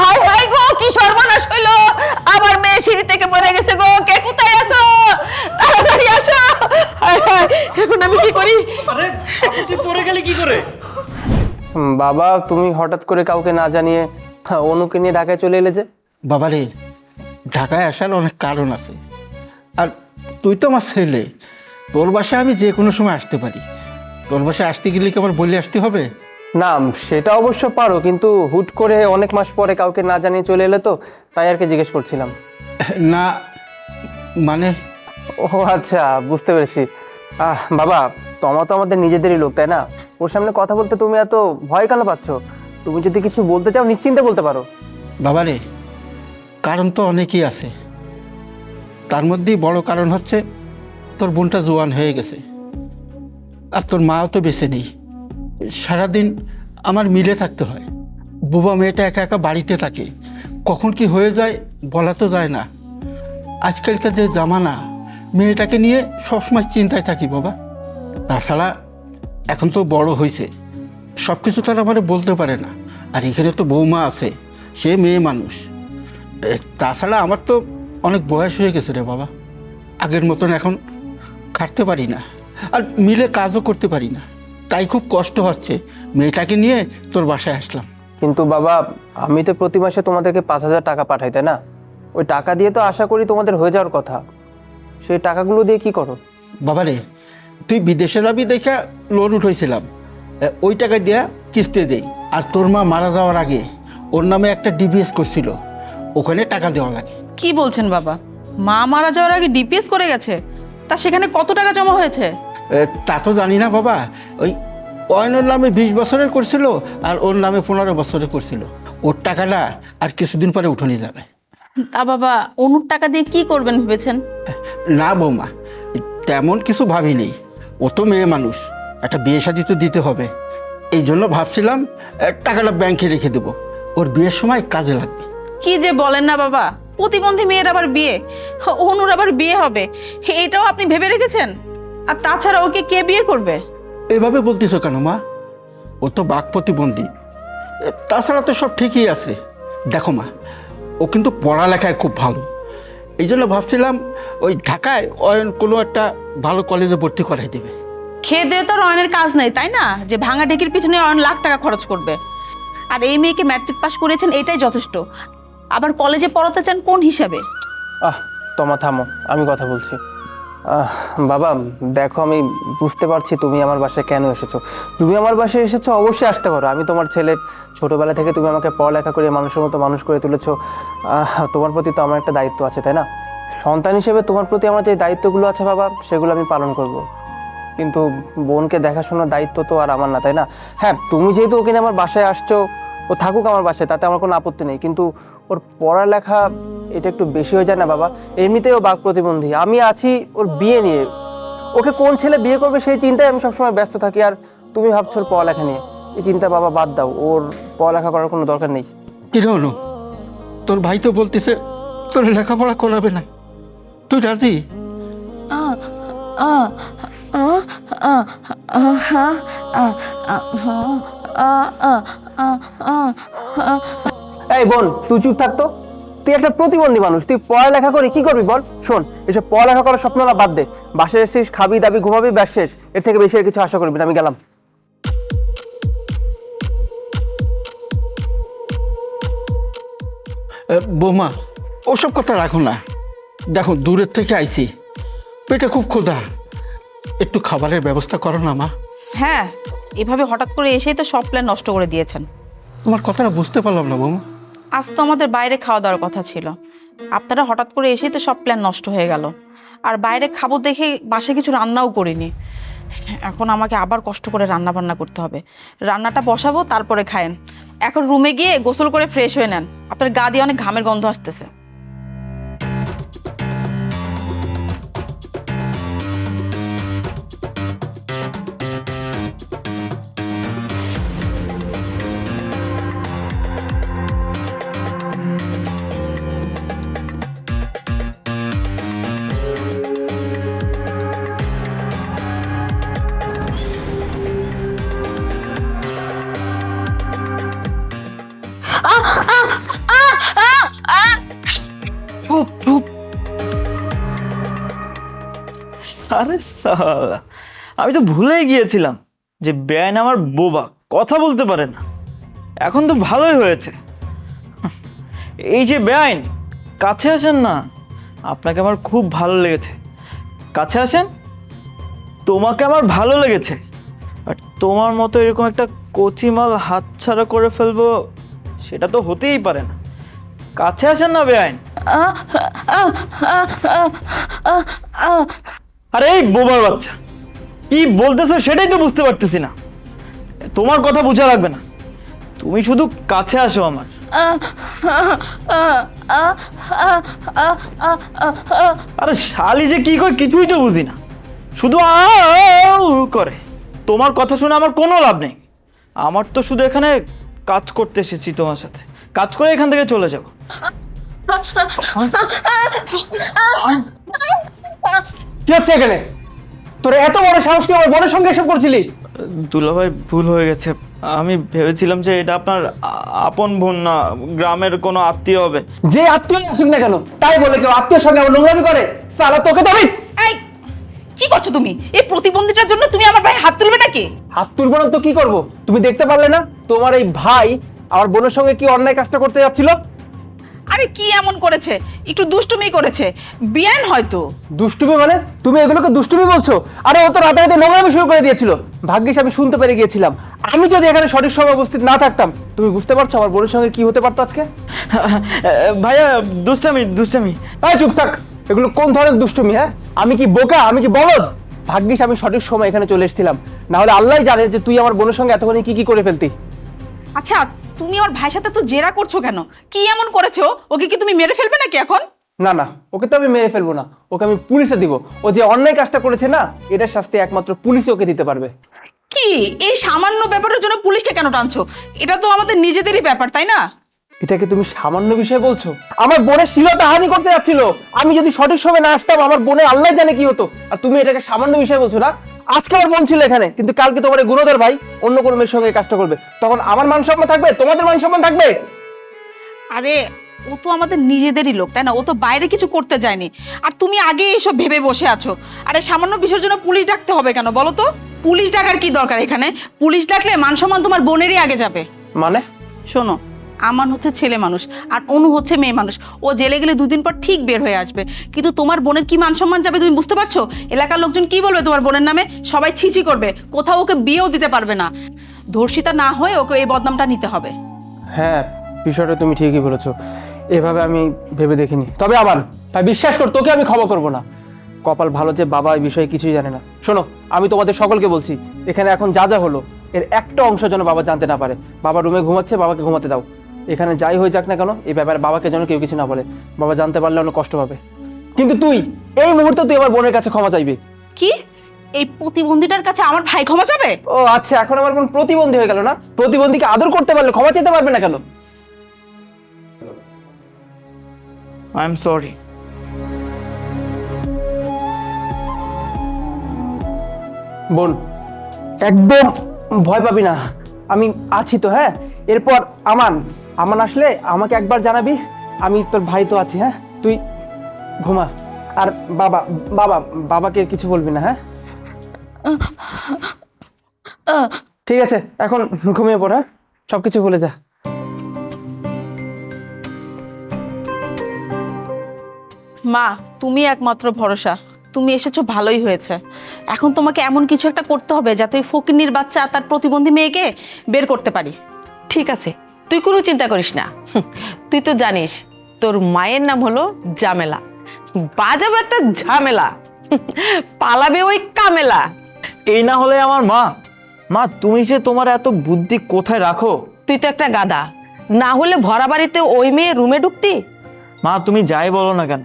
High high গো কি সর্বনাশ হইল? আমার মেয়ে সিঁড়ি থেকে পড়ে গেছে গো কে কোথায় আছো? তাড়াতাড়ি আসো। হাই হাই এখন আমি কি করি? আরে তুই পড়ে গেলি কি করে? বাবা তুমি হঠাৎ করে কাউকে না জানিয়ে অনুকে নিয়ে ঢাকায় চলে এলে যে? বাবা রে ঢাকায় আসার অনেক কারণ আছে। আর তুই তো আমার ছেলে। তোর বাসায় আমি যে কোনো সময় আসতে পারি। তোর বাসায় আসতে গেলে কি আমার বলে আসতে হবে? না সেটা অবশ্য পারো কিন্তু হুট করে অনেক মাস পরে কাউকে না জানিয়ে চলে এলে তো তাই আর কি জিজ্ঞেস করছিলাম। না মানে? ও আচ্ছা বুঝতে পেরেছি। আহ বাবা তোমার তো আমাদের নিজেদেরই লোক তাই না? ওর সামনে কথা বলতে তুমি এত ভয় কেন পাচ্ছ? তুমি যদি কিছু বলতে চাও নিশ্চিন্তে বলতে পারো। বাবা রে কারণ তো অনেকই আছে। তার মধ্যেই বড় কারণ হচ্ছে তোর বোনটা জোয়ান হয়ে গেছে। আর তোর মাও তো বেঁচে নেই। সারাদিন আমার মিলে থাকতে হয়। বুবা মেয়েটা একা একা বাড়িতে থাকে। কখন কি হয়ে যায় বলা তো যায় না। আজকালকার যে জামানা, মেয়েটাকে নিয়ে সবসময় চিন্তায় থাকি বাবা। তাছাড়া এখন তো বড় হয়েছে। সব কিছু তারা আমার বলতে পারে না। আর এখানে তো বৌমা আছে, সে মেয়ে মানুষ। তাছাড়া আমার তো অনেক বয়স হয়ে গেছে রে বাবা। আগের মতন এখন খাটতে পারি না। আর মিলে কাজও করতে পারি না। তাই খুব কষ্ট হচ্ছে। মেয়েটাকে নিয়ে তোর বাসায় আসলাম। কিন্তু বাবা আমি তো প্রতি মাসে তোমাদেরকে পাঁচ হাজার টাকা পাঠাই তাই না? ওই টাকা দিয়ে তো আশা করি তোমাদের হয়ে যাওয়ার কথা। সেই টাকাগুলো দিয়ে কি করো? বাবা রে তুই বিদেশে যাবি দেখা লোন উঠেছিলাম ওই টাকা দিয়ে কিস্তি দেই। আর তোর মা মারা যাওয়ার আগে ওর নামে একটা ডিবিএস করছিল। ওখানে টাকা দেওয়া লাগে। কি বলছেন বাবা? মা মারা যাওয়ার আগে ডিপিএস করে গেছে? তা সেখানে কত টাকা জমা হয়েছে? তা তো জানি না বাবা। ওই অয়নের নামে বিশ বছরের করছিল আর ওর নামে পনেরো বছরের করছিল। ওর টাকাটা আর কিছুদিন পরে উঠোনি যাবে। তা বাবা অনুর টাকা দিয়ে কি করবেন ভেবেছেন? না বৌমা তেমন কিছু ভাবিনি। ও তো মেয়ে মানুষ একটা বিয়ে শাদি তো দিতে হবে। এই জন্য ভাবছিলাম টাকাটা ব্যাংকে রেখে দেবো। ওর বিয়ের সময় কাজে লাগবে। কি যে বলেন না বাবা প্রতিবন্ধী মেয়ের আবার বিয়ে অনুর আবার বিয়ে হবে এটাও আপনি ভেবে রেখেছেন? আর তাছাড়া ওকে কে বিয়ে করবে? এভাবে বলতেছো কেন মা? ও তো বাক প্রতিবন্ধী। তাছাড়া তো সব ঠিকই আছে। দেখো মা ও কিন্তু পড়ালেখায় খুব ভালো। এই জন্য ভাবছিলাম ওই ঢাকায় অয়ন কোনো একটা ভালো কলেজে ভর্তি করাই দেবে। খেয়ে দিয়ে তো আর অয়নের কাজ নেই তাই না? যে ভাঙা ঢেকির পিছনে অয়ন লাখ টাকা খরচ করবে। আর এই মেয়েকে ম্যাট্রিক পাস করেছেন এটাই যথেষ্ট। আবার কলেজে পড়াতে চান কোন হিসাবে? আহ তোমা থামো আমি কথা বলছি। বাবা, দেখো, আমি বুঝতে পারছি তুমি আমার বাসায় কেন এসেছ। তুমি আমার বাসায় এসেছ, অবশ্যই আসতে পারো। আমি তোমার ছেলে, ছোটবেলা থেকে তুমি আমাকে পড়ালেখা করে মানুষের মতো মানুষ করে তুলেছো। তোমার প্রতি তো আমার একটা দায়িত্ব আছে, তাই না? সন্তান হিসেবে তোমার প্রতি আমার যে দায়িত্বগুলো আছে বাবা, সেগুলো আমি পালন করব। কিন্তু বোনকে দেখাশোনার দায়িত্ব তো আর আমার না, তাই না? হ্যাঁ তুমি যেহেতু ওখানে আমার বাসায় আসছো, ও থাকুক আমার বাসায়, তাতে আমার কোনো আপত্তি নেই। কিন্তু ওর পড়ালেখা এটা একটু বেশি হয়ে যায় না বাবা? এমনিতেও বাক প্রতিবন্ধী। আমি আছি ওর বিয়ে নিয়ে। ওকে কোন ছেলে বিয়ে করবে সেই চিন্তায় আমি সবসময় ব্যস্ত থাকি। আর তুমি ভাবছ ওর পড়ালেখা নিয়ে। এই চিন্তা বাবা বাদ দাও। ওর পড়ালেখা করার কোনো দরকার নেই। কিরে হলো তোর ভাই তো বলতেছে তোর লেখাপড়া করাবে না। তুই রাজি? এই বোন তুই চুপ থাকতো তুই একটা প্রতিবন্ধী মানুষ তুই পড়ালেখা করে কি করবি বল? শোন এসব পড়ালেখা করার স্বপ্নটা বাদ দে। বাসায় এসেছিস খাবি দাবি ঘুমাবি ব্যাস শেষ। এর থেকে বেশি আর কিছু আশা করবি না আমি গেলাম। বৌমা ওসব কথা রাখো না। দেখো দূরের থেকে আইছি। পেটে খুব ক্ষুধা। একটু খাবারের ব্যবস্থা করো না মা। হ্যাঁ এভাবে হঠাৎ করে এসেই তো সব প্ল্যান নষ্ট করে দিয়েছেন। তোমার কথাটা বুঝতে পারলাম না বৌমা। আজ তো আমাদের বাইরে খাওয়া দাওয়ার কথা ছিল। আপনারা হঠাৎ করে এসেই তো সব প্ল্যান নষ্ট হয়ে গেল। আর বাইরে খাব দেখে বাসে কিছু রান্নাও করিনি। এখন আমাকে আবার কষ্ট করে রান্না বান্না করতে হবে। রান্নাটা বসাবো, তারপরে খায়েন। এখন রুমে গিয়ে গোসল করে ফ্রেশ হয়ে নেন। আপনার গা দিয়ে অনেক ঘামের গন্ধ আসতেছে। আরে আমি তো ভুলেই গিয়েছিলাম যে বেআইন আমার বোবা, কথা বলতে পারে না। এখন তো ভালোই হয়েছে। এই যে বেআইন কাছে আসেন না। আপনাকে আমার খুব ভালো লেগেছে। কাছে আসেন, তোমাকে আমার ভালো লেগেছে। আর তোমার মতো এরকম একটা কচিমাল হাতছাড়া করে ফেলব, সেটা তো হতেই পারে না। কাছে আসেন না বেআইন আরে এই বোবার বাচ্চা কি বলতেছো সেটাই তো বুঝতে পারতেছি না তোমার কথা বোঝা লাগবে না তুমি শুধু কাছে আসো আমার আরে শালি যে কি কয় কিছুই তো বুঝি না শুধু করে তোমার কথা শুনে আমার কোনো লাভ নেই আমার তো শুধু এখানে কাজ করতে এসেছি তোমার সাথে কাজ করে এখান থেকে চলে যাব কি হচ্ছে এখানে? তোর এত বড় সাহস কি আমার বোনের সঙ্গে এসব করছিলি? দুলাভাই ভুল হয়ে গেছে। আমি ভেবেছিলাম যে এটা আপনার আ- আপন বোন না গ্রামের কোনো আত্মীয় হবে। যে আত্মীয় আসুক না কেন তাই বলে কেউ আত্মীয়ের সঙ্গে আমার নোংরামি করে? সালা তোকে তো আমি এই কি করছ তুমি? এই প্রতিবন্ধীটার জন্য তুমি আমার ভাই হাত তুলবে নাকি? হাত তুলবো না তো কি করব? তুমি দেখতে পারলে না তোমার এই ভাই আমার বোনের সঙ্গে কি অন্যায় কাজটা করতে যাচ্ছিল? আরে কি এমন করেছে? একটু দুষ্টুমি করেছে। বিয়ান হয়তো। দুষ্টুমি মানে? তুমি এগুলোকে দুষ্টুমি বলছো? আরে ও তো রাতারাতি নোংরামি শুরু করে দিয়েছিল। ভাগ্যিস আমি শুনতে পেরে গিয়েছিলাম। আমি যদি এখানে সঠিক সময় উপস্থিত না থাকতাম তুমি বুঝতে পারছ আমার বোনের সঙ্গে কি হতে পারতো আজকে? ভাইয়া দুষ্টামি দুষ্টামি। এই চুপ থাক। এগুলো কোন ধরনের দুষ্টুমি হ্যাঁ? আমি কি বোকা? আমি কি বলদ? ভাগ্যিস আমি সঠিক সময় এখানে চলে এসেছিলাম। না হলে আল্লাহ জানে যে তুই আমার বোনের সঙ্গে এতক্ষণ কি কি করে ফেলতি। আচ্ছা তুমি আমার ভাইয়ের সাথে তো জেরা করছ কেন? কি এমন করেছ? ওকে কি তুমি মেরে ফেলবে নাকি এখন? না না ওকে তো আমি মেরে ফেলব না। ওকে আমি পুলিশে দিব। ও যে অন্যায় কাজটা করেছে না এটার শাস্তি একমাত্র পুলিশই ওকে দিতে পারবে। কি? এই সামান্য ব্যাপারের জন্য পুলিশকে কেন টানছো? এটা তো আমাদের নিজেদেরই ব্যাপার তাই না? এটাকে তুমি সামান্য বিষয় বলছো? আমার বোনের শিলতা হানি করতে যাচ্ছিল। আমি যদি সঠিক সময় না আসতাম আমার বোনের আল্লাহ জানে কি হতো। আর তুমি এটাকে সামান্য বিষয় বলছো না? আজকে আমার বোন ছিল এখানে কিন্তু কালকে তোমার গুণধর ভাই অন্য কোনো মেয়ের সঙ্গে এই কাজটা করবে। তখন আমার মান সম্মান থাকবে? তোমাদের মান সম্মান থাকবে? আরে ও তো আমাদের নিজেদেরই লোক তাই না? ও তো বাইরে কিছু করতে যায়নি। আর তুমি আগে এসব ভেবে বসে আছো। আরে সামান্য বিষয়ের জন্য পুলিশ ডাকতে হবে কেন বলো তো? পুলিশ ডাকার কি দরকার এখানে? পুলিশ ডাকলে মান সম্মান তোমার বোনেরই আগে যাবে। মানে? শোনো আমান হচ্ছে ছেলে মানুষ, আর অনু হচ্ছে মেয়ে মানুষ। ও জেলে গেলে দুদিন পর ঠিক বের হয়ে আসবে। কিন্তু তোমার বোনের কি মান সম্মান যাবে তুমি বুঝতে পারছ? এলাকার লোকজন কি বলবে তোমার বোনের নামে? সবাই ছিছি করবে, কোথাও ওকে বিয়েও দিতে পারবে না। ধর্ষিতা না হয়ে ওকে এই বদনামটা নিতে হবে। হ্যাঁ বিষয়টা তুমি ঠিকই বলেছ। এভাবে আমি ভেবে দেখিনি। তবে আবার তাই বিশ্বাস কর, তোকে আমি ক্ষমা করব না। কপাল ভালো যে বাবা এই বিষয়ে কিছুই জানে না। শোনো, আমি তোমাদের সকলকে বলছি, এখানে এখন যা যা হলো, এর একটা অংশ যেন বাবা জানতে না পারে। বাবা রুমে ঘুমাচ্ছে, বাবাকে ঘুমাতে দাও। এখানে যাই হয়ে যাক না কেন এই ব্যাপারে বাবাকে যেন কেউ কিছু না বলে। বাবা জানতে পারলে অনেক কষ্ট পাবে। কিন্তু তুই এই মুহূর্তে তুই আমার বোনের কাছে ক্ষমা চাইবি। কি? এই প্রতিবন্ধীটার কাছে আমার ভাই ক্ষমা যাবে ও আচ্ছা এখন আমার বোন প্রতিবন্ধী হয়ে গেল না? প্রতিবন্ধীকে আদর করতে পারলে ক্ষমা চাইতে পারবে না কেন? আই এম সরি বোন একদম ভয় পাবি না। আমি আছি তো হ্যাঁ? এরপর আমান আমান আসলে আমাকে একবার জানাবি আমি তোর ভাই তো আছি হ্যাঁ? তুই ঘুমা। আর বাবা বাবা বাবাকে কিছু বলবি না হ্যাঁ? ঠিক আছে এখন ঘুমিয়ে পড় হ্যাঁ? সব কিছু ভুলে যা। মা তুমি একমাত্র ভরসা। তুমি এসেছ ভালোই হয়েছে। এখন তোমাকে এমন কিছু একটা করতে হবে যাতে ওই ফকিন্নির বাচ্চা আর তার প্রতিবন্ধী মেয়েকে বের করতে পারি। ঠিক আছে তুই কোনো চিন্তা করিস না। তুই তো জানিস তোর মায়ের নাম হলো জামেলা। বাজাবে একটা ঝামেলা। পালাবে ওই কামেলা। এই না হলে আমার মা। মা তুমি যে তোমার এত বুদ্ধি কোথায় রাখো? তুই তো একটা গাদা না হলে ভরা বাড়িতে ওই মেয়ে রুমে ঢুকতি? মা তুমি যাই বলো না কেন?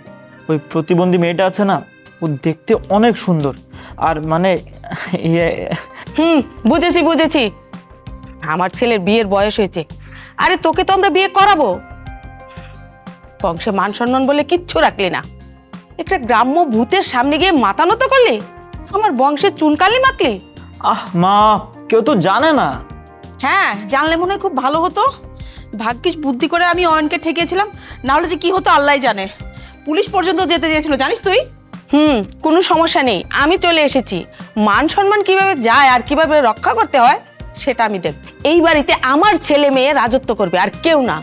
ওই প্রতিবন্ধী মেয়েটা আছে না ও দেখতে অনেক সুন্দর। আর মানে ইয়ে হুম বুঝেছি বুঝেছি। আমার ছেলের বিয়ের বয়স হয়েছে। আরে তোকে তো আমরা বিয়ে করাবো। বংশে মান সম্মান বলে কিচ্ছু রাখলি না। একটা গ্রাম্য ভূতের সামনে গিয়ে মাথা নত করলি? আমার বংশের চুনকালি মাখলি আহ মা কেউ তো জানে না। হ্যাঁ জানলে মনে হয় খুব ভালো হতো। ভাগ্যিস বুদ্ধি করে আমি অয়নকে ঠেকিয়েছিলাম না হলে যে কি হতো আল্লাহ জানে। পুলিশ পর্যন্ত যেতে চেয়েছিল জানিস তুই? হুম কোনো সমস্যা নেই আমি চলে এসেছি। মান সম্মান কীভাবে যায় আর কীভাবে রক্ষা করতে হয় সেটা আমি দেখব। এই বাড়িতে আমার ছেলে মেয়ে রাজত্ব করবে আর কেউ না।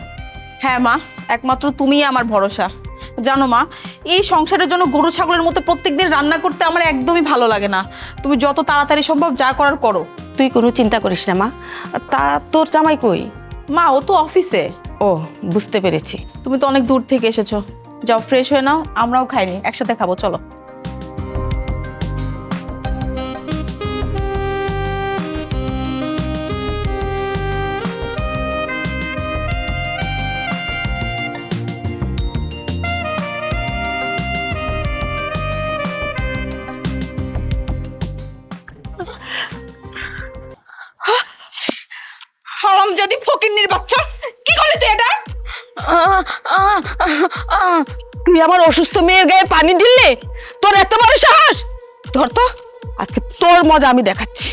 হ্যাঁ মা একমাত্র তুমিই আমার ভরসা। জানো মা এই সংসারের জন্য গরু ছাগলের মতো প্রত্যেকদিন রান্না করতে আমার একদমই ভালো লাগে না। তুমি যত তাড়াতাড়ি সম্ভব যা করার করো। তুই কোনো চিন্তা করিস না মা। তা তোর জামাই কই? মা ও তো অফিসে। ও বুঝতে পেরেছি। তুমি তো অনেক দূর থেকে এসেছ। যাও ফ্রেশ হয়ে নাও আমরাও খাইনি একসাথে খাব চলো। অসুস্থ মেয়ের গায়ে পানি ঢিললে তোর এত বড় সাহস ধর তো আজকে তোর মজা আমি দেখাচ্ছি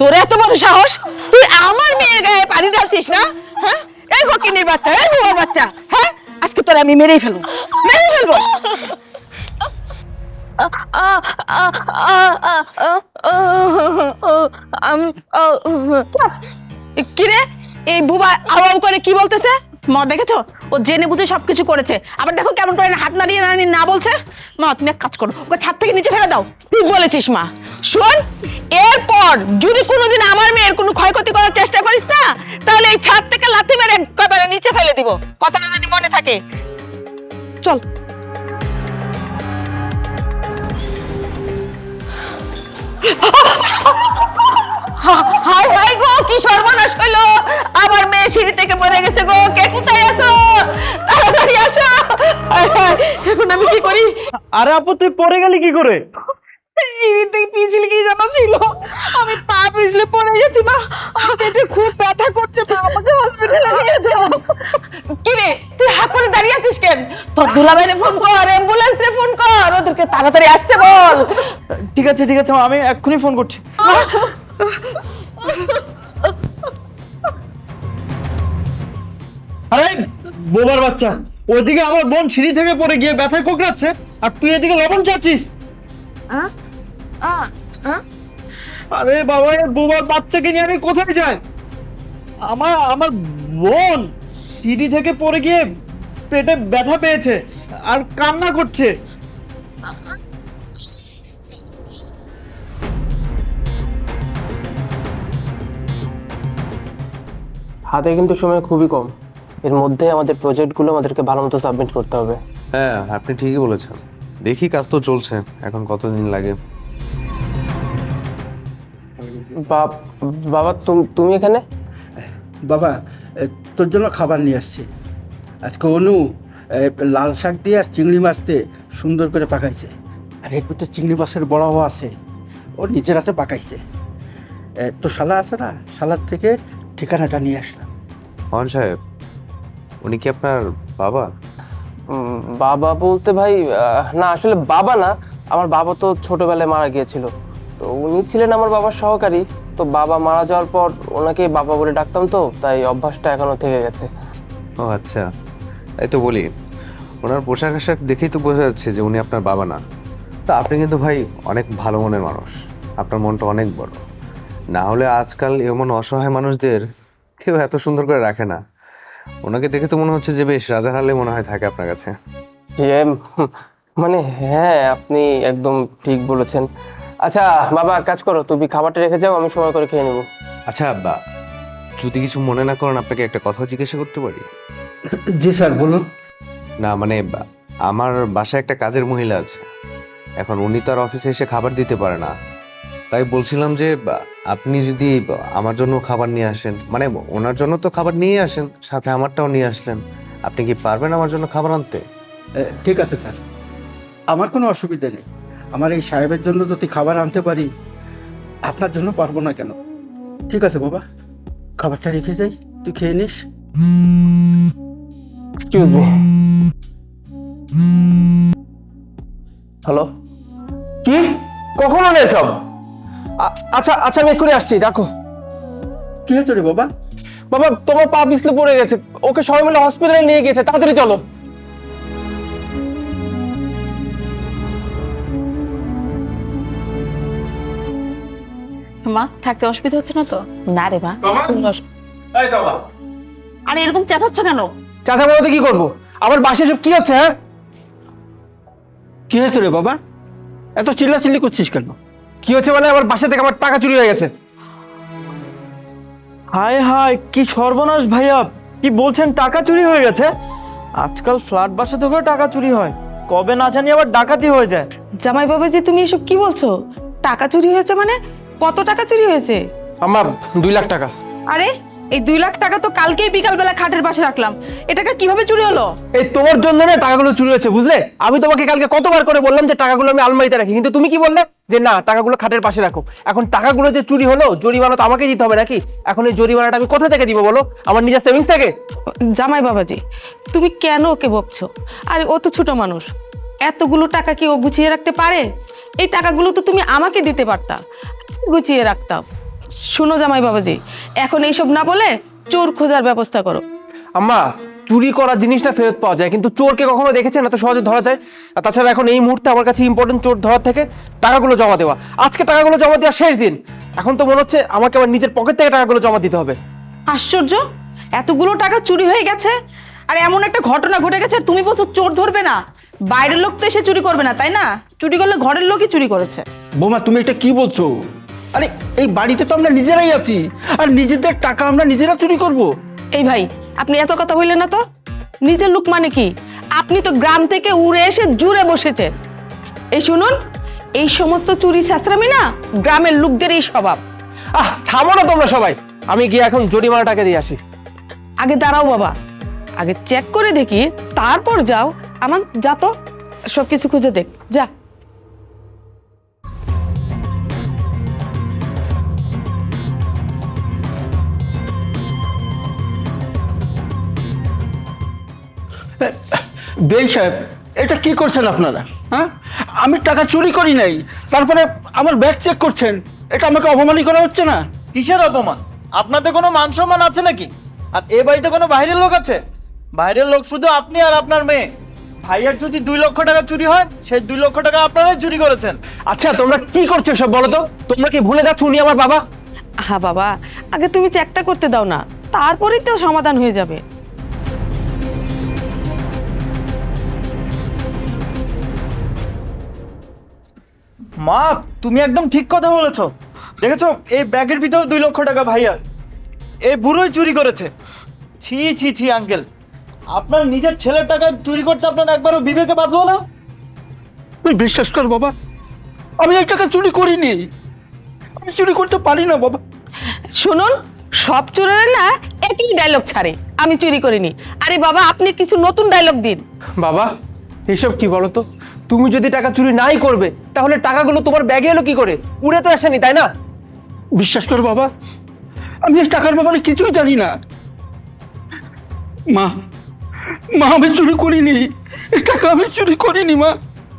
তোর এত বড় সাহস তুই আমার মেয়ের গায়ে পানি ঢালছিস না হ্যাঁ এই ফকিনের বাচ্চা এই বুয়ার বাচ্চা হ্যাঁ আজকে তোর আমি মেরেই ফেলব মেরেই ফেলব কিরে? এই বুবা আওয়াম করে কি বলতেছে? মা, দেখেছ? ও জেনে বুঝে সবকিছু করেছে। আবার দেখো কেমন করে হাত নাড়িয়ে নাড়িয়ে না বলছে। মা, তুমি এক কাজ করো, ওকে ছাদ থেকে নিচে ফেলে দাও। ঠিক বলেছিস মা? শোন, এরপর যদি কোনোদিন আমার মেয়ের কোনো ক্ষয়ক্ষতি করার চেষ্টা করিস না, তাহলে এই ছাদ থেকে লাথি মেরে একেবারে নিচে ফেলে দিব। কথাটা জানি মনে থাকে। চল। হাই হাই গো কি সর্বনাশ হইল? আমার মেয়ে সিঁড়ি থেকে পড়ে গেছে গো। কে কোথায় আছো? তাড়াতাড়ি আসো। এখন আমি কি করি? আরে আপু তুই পড়ে গেলি কি করে? সিঁড়িতে পিছলে কি জানা ছিল। আমি পা পিছলে পড়ে গেছি মা। আমার পেটে খুব ব্যথা করছে মা আমাকে হসপিটালে নিয়ে যাও। কি রে তুই করে দাঁড়িয়ে আছিস কেন? তোর দুলাভাইরে ফোন কর অ্যাম্বুলেন্সে ফোন কর ওদেরকে তাড়াতাড়ি আসতে বল। ঠিক আছে ঠিক আছে আমি এক্ষুনি ফোন করছি। আরে বোবার বাচ্চা। ওইদিকে আমার বোন সিঁড়ি থেকে পড়ে গিয়ে ব্যথায় কোকড়াচ্ছে আর তুই এদিকে লবণ চাচ্ছিস। আরে বাবা এর বোবার বাচ্চাকে নিয়ে আমি কোথায় যাই? আমার আমার বোন সিঁড়ি থেকে পড়ে গিয়ে পেটে ব্যথা পেয়েছে আর কান্না করছে। হাতে কিন্তু সময় খুবই কম। এর মধ্যে আমাদের প্রজেক্টগুলো আমাদেরকে ভালো মতো সাবমিট করতে হবে। হ্যাঁ আপনি ঠিকই বলেছেন। দেখি কাজ তো চলছে এখন কতদিন লাগে? বাবা তুম- তুমি এখানে? বাবা এ, তোর জন্য খাবার নিয়ে আসছি। আজকে অনু এ, লাল শাক দিয়ে আর চিংড়ি মাছ দিয়ে সুন্দর করে পাকাইছে। আর এরপর তো চিংড়ি মাছের বড়াও আছে ও নিজের হাতে পাকাইছে। এ, তো শালা আছে না? শালার থেকে ঠিকানাটা নিয়ে আসলাম। মোহন সাহেব উনি কি আপনার বাবা? বাবা বলতে ভাই না আসলে বাবা না আমার বাবা তো ছোটবেলায় মারা গিয়েছিল। তো উনি ছিলেন আমার বাবার সহকারী তো বাবা মারা যাওয়ার পর ওনাকে বাবা বলে ডাকতাম তো তাই অভ্যাসটা এখনও থেকে গেছে। ও আচ্ছা। তাই তো বলি ওনার পোশাক আশাক দেখেই তো বোঝা যাচ্ছে যে উনি আপনার বাবা না। তা আপনি কিন্তু ভাই অনেক ভালো মনের মানুষ আপনার মনটা অনেক বড়। না হলে আজকাল এমন অসহায় মানুষদের কেউ এত সুন্দর করে রাখে না। ওনাকে দেখে তো মনে হচ্ছে যে বেশ রাজার হালে মনে হয় থাকে আপনার কাছে। মানে হ্যাঁ আপনি একদম ঠিক বলেছেন। আচ্ছা বাবা কাজ করো তুমি খাবারটা রেখে যাও আমি সময় করে খেয়ে নেব। আচ্ছা বা যদি কিছু মনে না করেন আপনাকে একটা কথা জিজ্ঞাসা করতে পারি? জি স্যার বলুন। না মানে বা- আমার বাসায় একটা কাজের মহিলা আছে। এখন উনি তো আর অফিসে এসে খাবার দিতে পারে না। তাই বলছিলাম যে আপনি যদি আমার জন্য খাবার নিয়ে আসেন মানে ওনার জন্য তো খাবার নিয়ে আসেন সাথে আমারটাও নিয়ে আসলেন আপনি কি পারবেন আমার জন্য খাবার আনতে? ঠিক আছে স্যার। আমার কোনো অসুবিধা নেই। আমার এই সাহেবের জন্য যদি খাবার আনতে পারি আপনার জন্য পারব না কেন? ঠিক আছে বাবা খাবারটা রেখে যাই তুই খেয়ে নিস। হ্যালো? কি? কখন হলো এসব? আচ্ছা আচ্ছা আমি এক্ষুনি আসছি রাখো। কি হয়েছে রে বাবা? বাবা তোমার পা পিছলে পড়ে গেছে। ওকে সবাই মিলে হসপিটালে নিয়ে গেছে তাড়াতাড়ি চলো। মা থাকতে অসুবিধা হচ্ছে না তো? না রে মা। এই বাবা। আরে এরকম চেঁচাচ্ছ কেন? চাচা বলতে কি করব? আমার বাসায় সব কি হচ্ছে হ্যাঁ? কি হয়েছে রে বাবা? এত চিল্লাচিল্লি করছিস কেন? কি হচ্ছে মানে আমার বাসা থেকে আমার টাকা চুরি হয়ে গেছে। হায় হায় কি সর্বনাশ ভাইয়া। কি বলছেন টাকা চুরি হয়ে গেছে? আজকাল ফ্ল্যাট বাসা থেকেও টাকা চুরি হয়। কবে না জানি আবার ডাকাতি হয়ে যায়। জামাই বাবাজি তুমি এসব কি বলছো? টাকা চুরি হয়েছে মানে? কত টাকা চুরি হয়েছে? আমার দুই লাখ টাকা। আরে এই দুই লাখ টাকা তো কালকেই বিকালবেলা খাটের পাশে রাখলাম। এটাকে কীভাবে চুরি হলো? এই তোমার জন্য না টাকাগুলো চুরি হয়েছে বুঝলে? আমি তোমাকে কালকে কতবার করে বললাম যে টাকাগুলো আমি আলমারিতে রাখি কিন্তু তুমি কি বললে? যে না টাকাগুলো খাটের পাশে রাখো। এখন টাকাগুলো যে চুরি হলো জরিমানা তো আমাকে দিতে হবে নাকি? এখন এই জরিমানাটা আমি কোথা থেকে দিব বলো? আমার নিজের সেভিংস থেকে? জামাই বাবাজি তুমি কেন ওকে বকছো? আরে ও তো ছোট মানুষ। এতগুলো টাকা কি ও গুছিয়ে রাখতে পারে? এই টাকাগুলো তো তুমি আমাকে দিতে পারতা। গুছিয়ে রাখতাম। শুনো জামাই বাবাজি এখন এইসব না বলে চোর খোঁজার ব্যবস্থা করো। আম্মা চুরি করা জিনিসটা ফেরত পাওয়া যায়। কিন্তু চোরকে কখনো দেখেছেন? এত সহজে ধরা যায়। আর তাছাড়া এখন এই মুহূর্তে আমার কাছে ইম্পর্টেন্ট চোর ধরার থেকে টাকাগুলো জমা দেওয়া। আজকে টাকাগুলো জমা দেওয়া শেষ দিন। এখন তো মনে হচ্ছে আমাকে আমার নিজের পকেট থেকে টাকাগুলো জমা দিতে হবে। আশ্চর্য! এতগুলো টাকা চুরি হয়ে গেছে? আর এমন একটা ঘটনা ঘটে গেছে আর তুমি বলছো চোর ধরবে না। বাইরের লোক তো এসে চুরি করবে না তাই না? চুরি করলে ঘরের লোকই চুরি করেছে। বৌমা তুমি এটা কি বলছো? আরে এই বাড়িতে তো আমরা নিজেরাই আছি। আর নিজেদের টাকা আমরা নিজেরা চুরি করব। এই ভাই আপনি এত কথা বললেন না তো? নিজের লোক মানে কি? আপনি তো গ্রাম থেকে উড়ে এসে জুড়ে বসেছেন। এই শুনুন এই সমস্ত চুরি শাস্ত্রামি না গ্রামের লোকদের এই স্বভাব। আহ থামো না তোমরা সবাই। আমি গিয়ে এখন জরিমানা টাকা দিয়ে আসি। আগে দাঁড়াও বাবা আগে চেক করে দেখি তারপর যাও আমার যা তো সব কিছু খুঁজে দেখ। যা। বেই সাহেব এটা কি করছেন আপনারা? হ্যাঁ? আমি টাকা চুরি করি নাই তারপরে আমার ব্যাগ চেক করছেন এটা আমাকে অপমানই করা হচ্ছে না? কিসের অপমান? আপনাদের কোনো মান সম্মান আছে নাকি? আর এ বাড়িতে কোনো বাইরের লোক আছে? বাইরের লোক শুধু আপনি আর আপনার মেয়ে। ভাইয়ার যদি দুই লক্ষ টাকা চুরি হয় সেই দুই লক্ষ টাকা আপনারাই চুরি করেছেন। আচ্ছা তোমরা কি করছ সব বলো তো? তোমরা কি ভুলে যাচ্ছ উনি আমার বাবা? হ্যাঁ বাবা আগে তুমি চেকটা করতে দাও না তারপরেই তো সমাধান হয়ে যাবে। মা তুমি একদম ঠিক কথা বলেছ। দেখেছ? এই ব্যাগের ভিতরে দুই লক্ষ টাকা ভাইয়া। এই বুড়োই চুরি করেছে। ছি ছি ছি আঙ্কেল। আপনার নিজের ছেলের টাকা চুরি করতে আপনার একবারও বিবেকে বাঁধলো না? তুই বিশ্বাস কর বাবা আমি এই টাকা চুরি করিনি। আমি চুরি করতে পারি না বাবা। শুনুন সব চোরের না একই ডায়লগ ছাড়ে। আমি চুরি করিনি। আরে বাবা আপনি কিছু নতুন ডায়লগ দিন। বাবা এসব কি বলো তো তুমি যদি টাকা চুরি নাই করবে, তাহলে টাকাগুলো তোমার ব্যাগে এলো কি করে? উড়ে তো আসেনি, তাই না? বিশ্বাস কর বাবা, আমি এই টাকার ব্যাপারে কিছুই জানি না। মা মা, আমি চুরি করিনি। এই টাকা আমি চুরি করিনি, মা,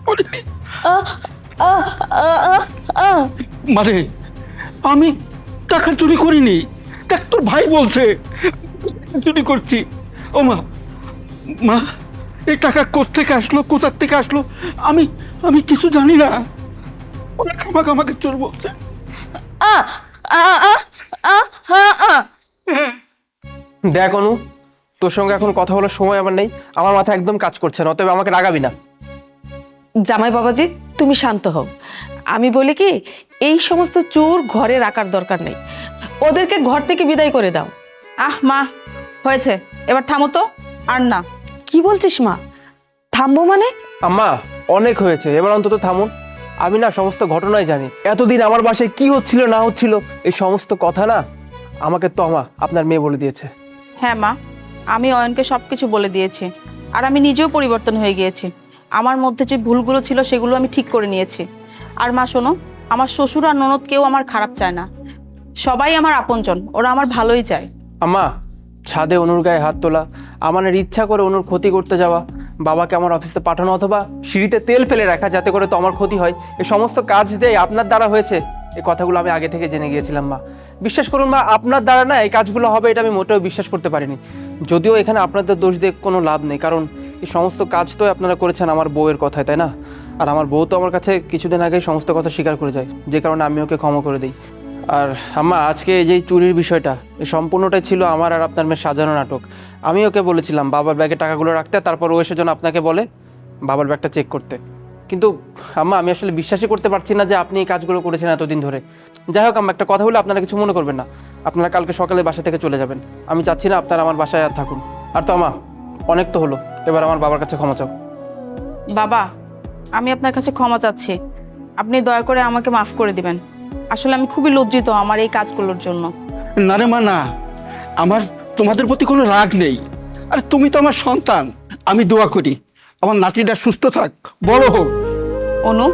করিনি। মানে আমি টাকা চুরি করিনি, দেখ তোর ভাই বলছে, চুরি করছি। ও মা মা এই টাকা কোথেকে আসলো কোথার থেকে আসলো? আমি আমি কিছু জানি না। ওরা খামাক আমাকে চোর বলছে। দেখ অনু তোর সঙ্গে এখন কথা বলার সময় আমার নেই। আমার মাথা একদম কাজ করছে না অতএব আমাকে রাগাবি না। জামাই বাবাজি তুমি শান্ত হও। আমি বলি কি এই সমস্ত চোর ঘরে রাখার দরকার নেই। ওদেরকে ঘর থেকে বিদায় করে দাও। আহ মা হয়েছে। এবার থামো তো আর না। কি বলছিস মা? থামবো মানে? আম্মা অনেক হয়েছে এবার অন্তত থামুন। আমি না সমস্ত ঘটনাই জানি। এতদিন আমার বাসায় কি হচ্ছিল না হচ্ছিল এই সমস্ত কথা না আমাকে তো আমা আপনার মেয়ে বলে দিয়েছে। হ্যাঁ মা আমি অয়নকে সব কিছু বলে দিয়েছি। আর আমি নিজেও পরিবর্তন হয়ে গিয়েছি। আমার মধ্যে যে ভুলগুলো ছিল সেগুলো আমি ঠিক করে নিয়েছি। আর মা শোনো আমার শ্বশুর আর ননদ কেউ আমার খারাপ চায় না। সবাই আমার আপনজন ওরা আমার ভালোই চায়। আম্মা ছাদে অনুর গায়ে হাত তোলা আমার ইচ্ছা করে অনুর ক্ষতি করতে যাওয়া, বাবাকে আমার অফিসে পাঠানো অথবা সিঁড়িতে তেল ফেলে রাখা যাতে করে তো আমার ক্ষতি হয় এই সমস্ত কাজ দিয়ে আপনার দ্বারা হয়েছে এই কথাগুলো আমি আগে থেকে জেনে গিয়েছিলাম, মা। বিশ্বাস করুন, মা, আপনার দ্বারা না এই কাজগুলো হবে, এটা আমি মোটেও বিশ্বাস করতে পারিনি। যদিও এখানে আপনাদের দোষ দিয়ে কোনো লাভ নেই, কারণ এই সমস্ত কাজ তো আপনারা করেছেন আমার বউয়ের কথায়, তাই না? আর আমার বউ তো আমার কাছে কিছুদিন আগেই সমস্ত কথা স্বীকার করে যায়, যে কারণে আমি ওকে ক্ষমা করে দিই। আর আম্মা, আজকে এই যে চুরির বিষয়টা, এই সম্পূর্ণটাই ছিল আমার আর আপনার মেয়ের সাজানো নাটক। আমি ওকে বলেছিলাম, বাবার ব্যাগে টাকাগুলো রাখতে, তারপর ও এসে যেন আপনাকে বলে, বাবার ব্যাগটা চেক করতে। কিন্তু আম্মা, আমি আসলে বিশ্বাসই করতে পারছি না যে আপনি এই কাজগুলো করেছেন এতদিন ধরে। যাই হোক আম্মা, একটা কথা বলে আপনারা কিছু মনে করবেন না। আপনারা কালকে সকালে বাসা থেকে চলে যাবেন। আমি চাচ্ছি না আপনারা আমার বাসায় আর থাকুন। আর তো আমা অনেক তো হলো। এবার আমার বাবার কাছে ক্ষমা চাও। বাবা, আমি আপনার কাছে ক্ষমা চাচ্ছি। আপনি দয়া করে আমাকে মাফ করে দিবেন। আসলে আমি খুবই লজ্জিত আমার এই কাজগুলোর জন্য। না রে মা না। আমার তোমাদের প্রতি কোনো রাগ নেই। আরে তুমি তো আমার সন্তান। আমি দোয়া করি আমার নাতিটা সুস্থ থাক বড় হোক। অনু